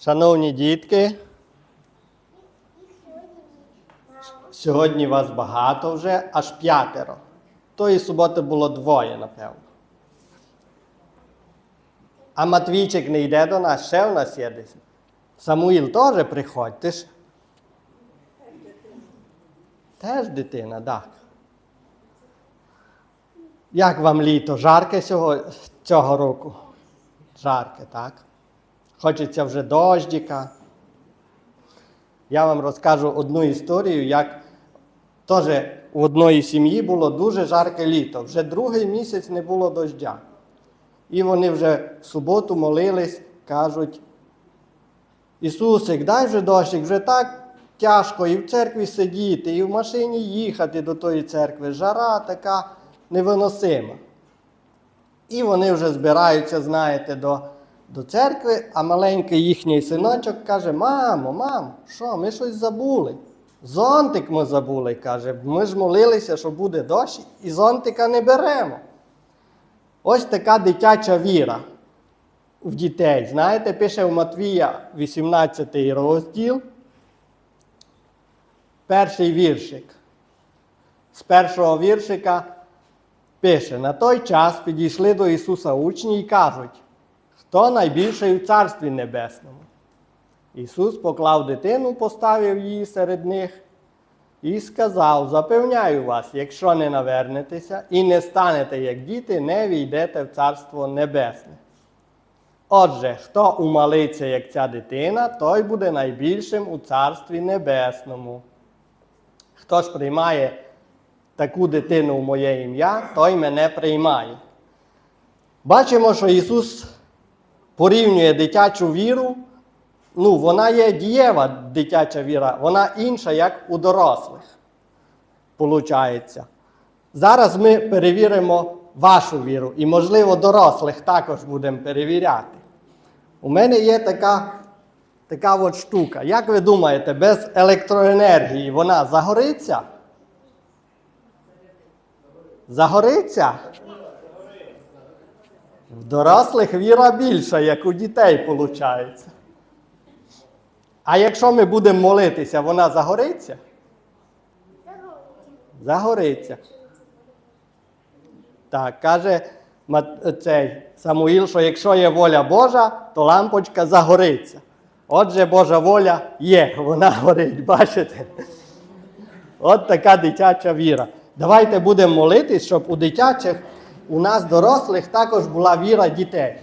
Шановні дітки, сьогодні вас багато вже, аж п'ятеро. Тої суботи було двоє, напевно. А Матвійчик не йде до нас, ще в нас є десь. Самуїл теж приходь, ти ж. Теж дитина, так. Як вам літо? Жарке цього, цього року? Жарке, так? Хочеться вже дождіка. Я вам розкажу одну історію, як теж у одної сім'ї було дуже жарке літо. Вже другий місяць не було дождя. І вони вже в суботу молились, кажуть, Ісусик, дай вже дощик, вже так тяжко і в церкві сидіти, і в машині їхати до тої церкви. Жара така невиносима. І вони вже збираються, знаєте, до, до церкви, а маленький їхній синочок каже: Мамо, мамо, що, ми щось забули. Зонтик ми забули, каже, ми ж молилися, що буде дощ, і зонтика не беремо. Ось така дитяча віра в дітей. Знаєте, пише в Матвія 18 розділ, перший віршик. З першого віршика пише: на той час підійшли до Ісуса учні і кажуть, хто найбільший в Царстві Небесному. Ісус поклав дитину, поставив її серед них і сказав: Запевняю вас, якщо не навернетеся і не станете як діти, не війдете в Царство Небесне. Отже, хто умалиться, як ця дитина, той буде найбільшим у Царстві Небесному. Хто ж приймає таку дитину в моє ім'я, той мене приймає. Бачимо, що Ісус порівнює дитячу віру. Ну, вона є дієва дитяча віра, вона інша, як у дорослих. Получається. Зараз ми перевіримо вашу віру і, можливо, дорослих також будемо перевіряти. У мене є така, така от штука. Як ви думаєте, без електроенергії вона загориться? Загориться? В дорослих віра більша, як у дітей виходить. А якщо ми будемо молитися, вона загориться? Загориться. Так, каже цей Самуїл, що якщо є воля Божа, то лампочка загориться. Отже, Божа воля є, вона горить, бачите? От така дитяча віра. Давайте будемо молитись, щоб у дитячих, у нас дорослих також була віра дітей.